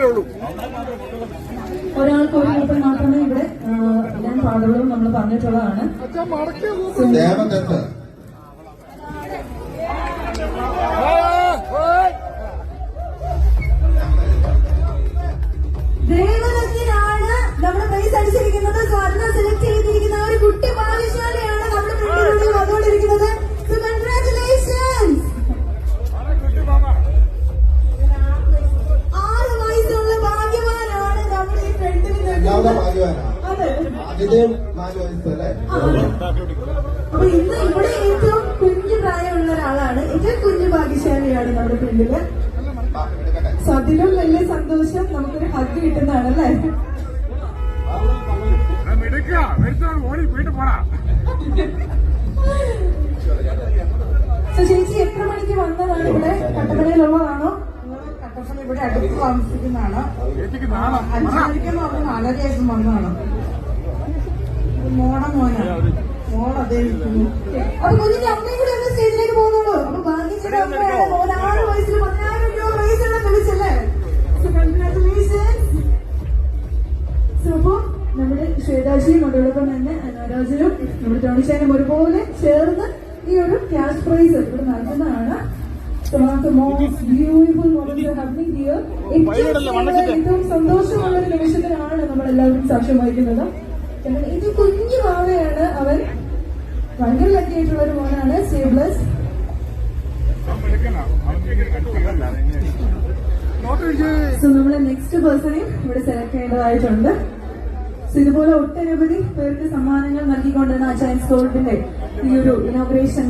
ഉള്ളൂ ഒരാൾക്ക് ഒരു കൂട്ടം മാത്രമേ ഇവിടെ ഞാൻ പാടുള്ളൂ നമ്മൾ പറഞ്ഞിട്ടുള്ളതാണ്. ദേവദത്ത്. നാല് അപ്പൊ ഇന്ന് ഇവിടെ ഏറ്റവും കുഞ്ഞു പ്രായമുള്ള ഒരാളാണ് ഏറ്റവും കുഞ്ഞു ഭാഗ്യശാലിയാണ് നമ്മുടെ പിന്നിൽ സതിലും വലിയ സന്തോഷം നമുക്കൊരു ഹഗ് കിട്ടുന്നതാണ് അല്ലേ ചേച്ചി എത്ര മണിക്ക് വന്നതാണ് ഇവിടെ കട്ടപ്പനയിലുള്ളതാണോ കട്ടപ്പന ഇവിടെ അടുത്ത് താമസിക്കുന്നതാണ്. ചേച്ചിക്ക് നാളെ അഞ്ചു മണിക്ക് പറഞ്ഞ നാലരയായിട്ടും വന്നതാണ്. മോടെ മോനാണ്. മോൾ അതേ നിൽക്കുന്നു അപ്പൊ കുഞ്ഞിന്റെ അമ്മയും കൂടെ ഒന്ന് സ്റ്റേജിലേക്ക് പോകുന്നുള്ളൂ. അപ്പൊ ഭാഗ്യത്തിന്റെ അമ്മയാണ് മോനാറ് വയസ്സിൽ പതിനായിരം രൂപ പ്രൈസ് എല്ലാം വിളിച്ചല്ലേ? സോ കൺഗ്രാറ്റുലേഷൻസ് സോ അപ്പൊ നമ്മുടെ ശ്വേതാജിയും അതോടൊപ്പം തന്നെ അനാരാജനും നമ്മുടെ ടോണിച്ചാനും ഒരുപോലെ ചേർന്ന് ഈ ഒരു ക്യാഷ് പ്രൈസ് ഇവിടെ നൽകുന്നതാണ്. So, one of the most beautiful ഏറ്റവും സന്തോഷമുള്ള ഒരു നിമിഷത്തിനാണ് നമ്മൾ എല്ലാവരും സാക്ഷ്യം വഹിക്കുന്നത്. കാരണം ഇത് കുഞ്ഞു ഭാവയാണ് അവൻ. ഭയങ്കര ലക്കിയായിട്ടുള്ള ഒരു മോനാണ്. ഇടിച്ച് സോ നമ്മളെ നെക്സ്റ്റ് പേഴ്സണെയും ഇവിടെ സെലക്ട് ചെയ്യേണ്ടതായിട്ടുണ്ട്. സോ ഇതുപോലെ ഒട്ടനവധി പേർക്ക് സമ്മാനങ്ങൾ നൽകിക്കൊണ്ടിരുന്ന ആ ചൈൻസ് ഗോൾഡിന്റെ ഈ ഒരു ഇനോഗ്രേഷൻ